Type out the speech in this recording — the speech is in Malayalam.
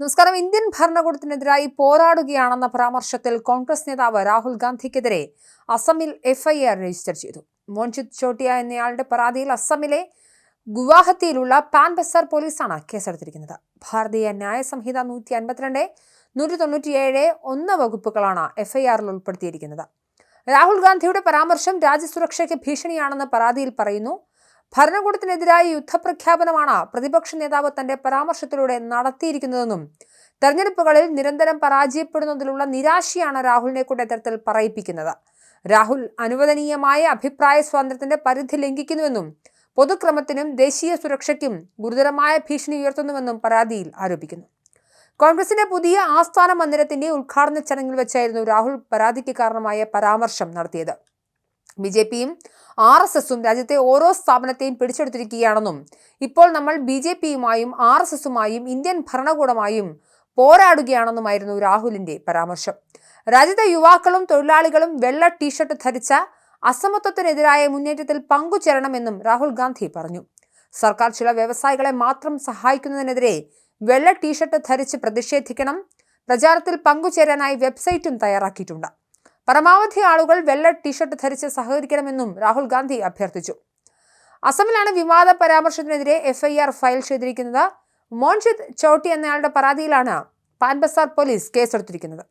നമസ്കാരം. ഇന്ത്യൻ ഭരണകൂടത്തിനെതിരായി പോരാടുകയാണെന്ന പരാമർശത്തിൽ കോൺഗ്രസ് നേതാവ് രാഹുൽ ഗാന്ധിക്കെതിരെ അസമിൽ എഫ്ഐആർ രജിസ്റ്റർ ചെയ്തു. മോൻജിത് ചോട്ടിയ എന്നയാളുടെ പരാതിയിൽ അസമിലെ ഗുവാഹത്തിയിലുള്ള പാൻ ബസാർ പോലീസാണ് കേസെടുത്തിരിക്കുന്നത്. ഭാരതീയ ന്യായ സംഹിത നൂറ്റി അൻപത്തിരണ്ട് നൂറ്റി തൊണ്ണൂറ്റിയേഴ് ഒന്ന് വകുപ്പുകളാണ് എഫ്ഐആറിൽ ഉൾപ്പെടുത്തിയിരിക്കുന്നത്. രാഹുൽ ഗാന്ധിയുടെ പരാമർശം രാജ്യസുരക്ഷയ്ക്ക് ഭീഷണിയാണെന്ന് പരാതിയിൽ പറയുന്നു. ഭരണകൂടത്തിനെതിരായ യുദ്ധപ്രഖ്യാപനമാണ് പ്രതിപക്ഷ നേതാവ് തന്റെ പരാമർശത്തിലൂടെ നടത്തിയിരിക്കുന്നതെന്നും തെരഞ്ഞെടുപ്പുകളിൽ നിരന്തരം പരാജയപ്പെടുന്നതിലുള്ള നിരാശയാണ് രാഹുലിനെ കൊണ്ട് ഇത്തരത്തിൽ പറയിപ്പിക്കുന്നത്. രാഹുൽ അനുവദനീയമായ അഭിപ്രായ സ്വാതന്ത്ര്യത്തിന്റെ പരിധി ലംഘിക്കുന്നുവെന്നും പൊതുക്രമത്തിനും ദേശീയ സുരക്ഷയ്ക്കും ഗുരുതരമായ ഭീഷണി ഉയർത്തുന്നുവെന്നും പരാതിയിൽ ആരോപിക്കുന്നു. കോൺഗ്രസിന്റെ പുതിയ ആസ്ഥാന മന്ദിരത്തിന്റെ ഉദ്ഘാടന ചടങ്ങിൽ വെച്ചായിരുന്നു രാഹുൽ പരാതിക്ക് കാരണമായ പരാമർശം നടത്തിയത്. ബി ജെ പിയും ആർ എസ് എസും രാജ്യത്തെ ഓരോ സ്ഥാപനത്തെയും പിടിച്ചെടുത്തിരിക്കുകയാണെന്നും ഇപ്പോൾ നമ്മൾ ബി ജെ പിയുമായും ആർ എസ് എസുമായും ഇന്ത്യൻ ഭരണകൂടമായും പോരാടുകയാണെന്നുമായിരുന്നു രാഹുലിന്റെ പരാമർശം. രാജ്യത്തെ യുവാക്കളും തൊഴിലാളികളും വെള്ള ടീഷർട്ട് ധരിച്ച അസമത്വത്തിനെതിരായ മുന്നേറ്റത്തിൽ പങ്കുചേരണമെന്നും രാഹുൽ ഗാന്ധി പറഞ്ഞു. സർക്കാർ ചില വ്യവസായികളെ മാത്രം സഹായിക്കുന്നതിനെതിരെ വെള്ള ടീഷർട്ട് ധരിച്ച് പ്രതിഷേധിക്കണം പ്രചാരത്തിൽ പങ്കുചേരാനായി വെബ്സൈറ്റും തയ്യാറാക്കിയിട്ടുണ്ട്. പരമാവധി ആളുകൾ വെള്ള ടീഷർട്ട് ധരിച്ച് സഹകരിക്കണമെന്നും രാഹുൽ ഗാന്ധി അഭ്യർത്ഥിച്ചു. അസമിലാണ് വിവാദ പരാമർശത്തിനെതിരെ എഫ്ഐആർ ഫയൽ ചെയ്തിരിക്കുന്നത്. മോൻഷിത് ചോട്ടി എന്നയാളുടെ പരാതിയിലാണ് പാൻബസാർ പോലീസ് കേസെടുത്തിരിക്കുന്നത്.